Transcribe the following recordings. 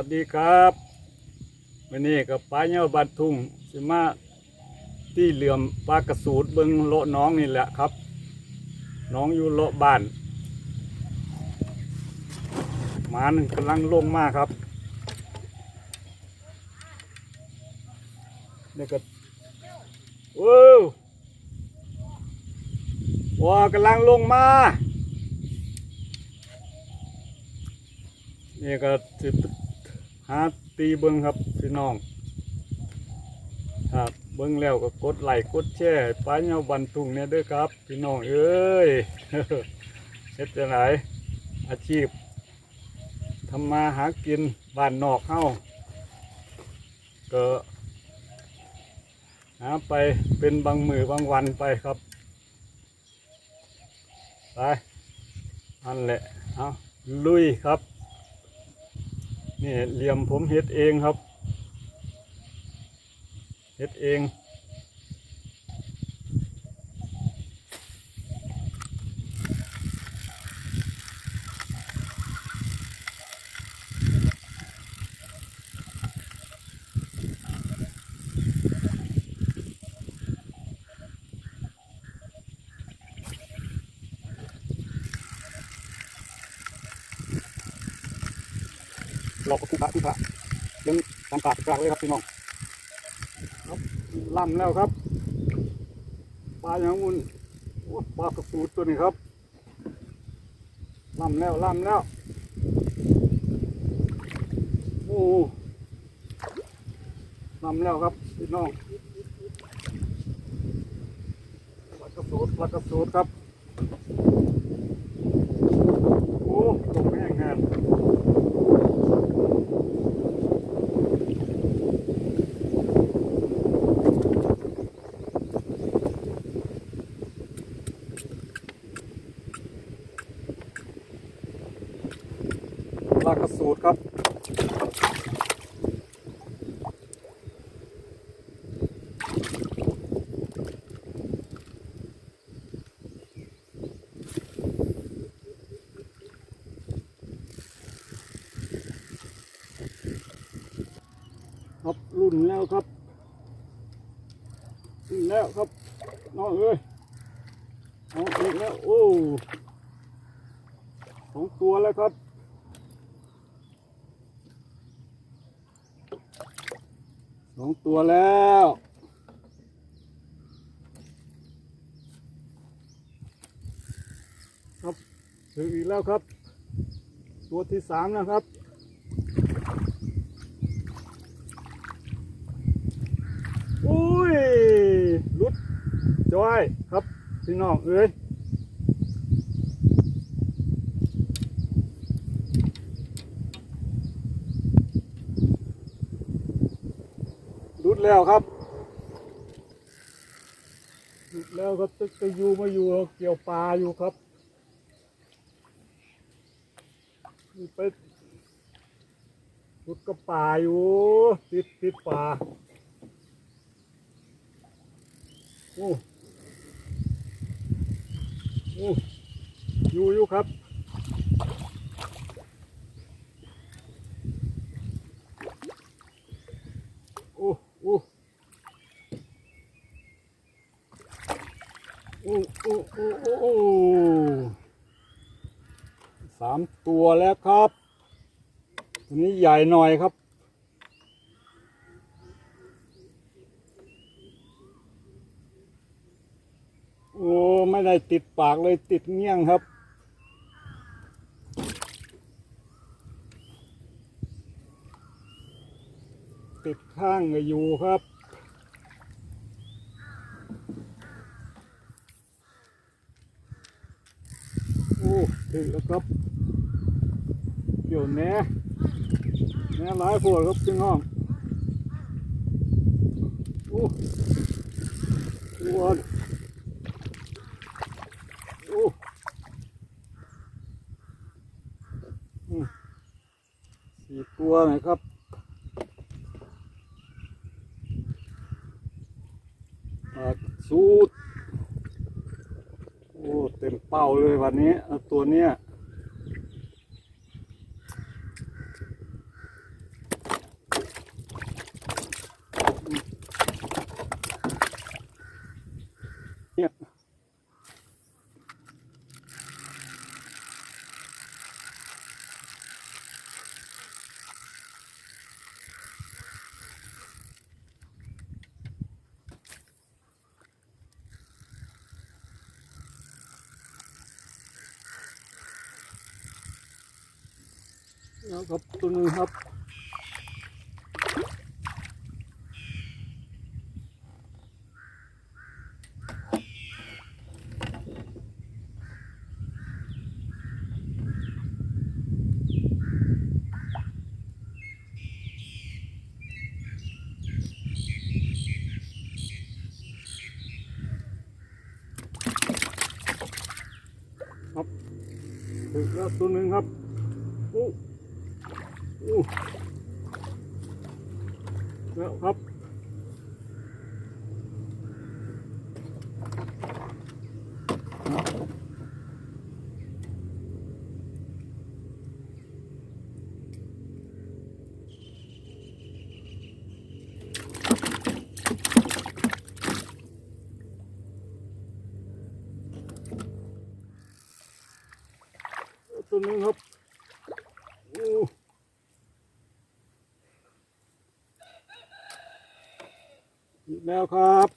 วัสดีครับวันนี้กับป้าเน่าบัดทุ่งสิมาที่เหลื่อมปลากระสูดเบิงโลน้องนี่แหละครับ น้องอยู่โลบ้านหมานึงกำลังลงมากครับนี่ก็โอ้วว้ากำลังลงมานี่ก็สิ หาตีเบิ้งครับพี่น้องครับเบิ้งแล้วก็กดไลค์กดแชร์ป้าเงาบันทุงเนี่ยด้วยครับ พี่น้องเอ้ยเฮ็ดจะไหนอาชีพทำมาหากินบ้านนอกเฮาก็หาไปเป็นบางมือบางวันไปครับไปอันแหละเอาลุยครับ นี่เหลี่ยมผมเฮ็ดเองครับเฮ็ดเอง เราก็คุพระคุพระยังตามปากกลางเลยครับพี่น้องครับล่ำแล้วครับปลาอย่างมุนปลากระปูตัวนี้ครับล่ำแล้วล่ำแล้วโอ้ล่ำแล้วครับพี่น้องปลากระสูดปลากระสูดครับโอ้ตกแห้งแห้ง ลากระสูดครับครับรุ่นแล้วครับรุ่นแล้วครับน้องเอ้ยน้องเอกแล้วโอ้สองตัวแล้วครับ สองตัวแล้วครับถึงอีกแล้วครับ ตัวที่สามนะครับอุ้ยรุดจอยครับพี่น้องเอ้ย แล้วครับรุดแล้วครับตึกไปอยู่มาอยู่เกี่ยวปลาอยู่ครับไปรุดกับป่าอยู่ติดติดป่าโอ้โอ้อยู่อยู่ครับ โอ้โอ้โอ้โอ้โอ้โอ้โอ้สาม ตัวแล้วครับตัวนี้ใหญ่หน่อยครับ โอ้ไม่ได้ติดปากเลยติดเงี้ยงครับติดข้างก็อยู่ครับ โอ้ ถึงแล้วครับ เดี๋ยวแน่แน่หลายพวกครับพี่น้องโอ้อ้วนโอ้อืมสี่ตัวนะครับสูดโอ้เต็มเป้าเลยวันนี้ ตัวเนี้ย แล้วครับตัวนึงครับครับถึงแล้วตัวหนึ่งครับอู้ แล้วครับตัวหนึงครับอู้อีก แล้วครับ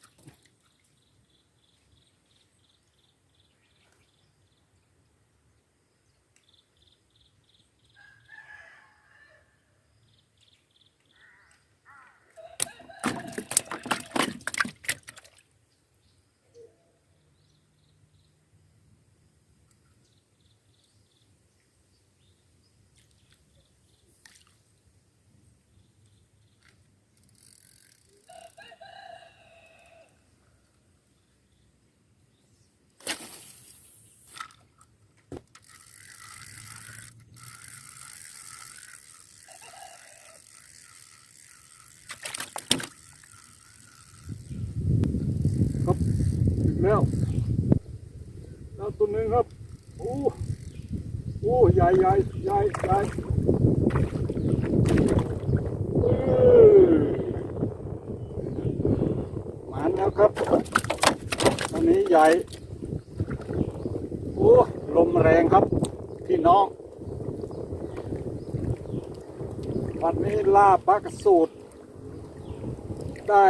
ครับอีกแล้ว แล้วตัวหนึ่งครับโอ้โอ้ ใหญ่ใหญ่ใหญ่ใหญ่เอ้ยมาแล้วครับอันนี้ใหญ่โอ้ลมแรงครับ พี่น้องวันนี้ล่าปลากระสูตร ได้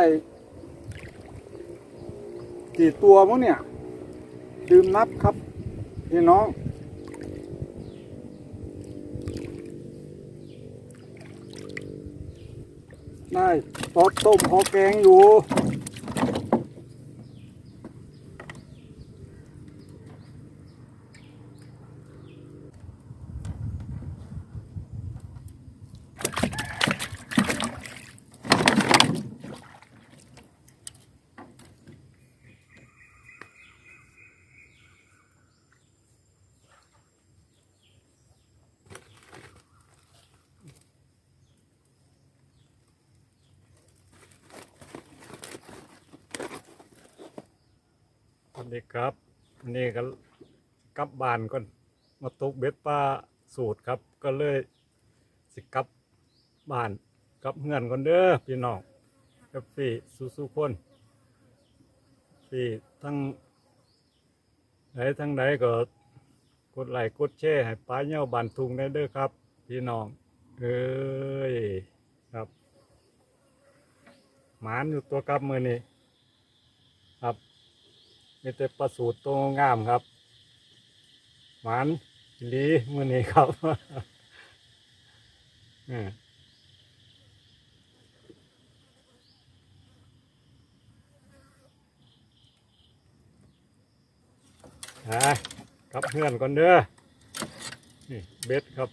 กี่ตัวมั้งเนี่ย ดื่มนับครับ พี่น้อง ได้ตอดต้มหอแกงอยู่ ดีครับวันนี้ก็กลับบ้านก่อนมาตุกเบ็ดปลาสูตรครับ ก็เลยสิกลับบ้านกลับเฮือนก่อนเด้อพี่น้องกับพี่สู้ๆคนพี่ทั้งไหนทั้งไหนก็กดไลค์กดแชร์ให้ป้าเหี่ยวบานทุงได้เด้อครับ พี่น้องเอ้ยครับหมานอยู่ตัวกลับมือนี้ครับ มีแต่ประสูตรตัวงามครับหวานลีมือนี้ครับอืมอะกับเพื่อนก่อนเด้อนี่เบ็ดครับ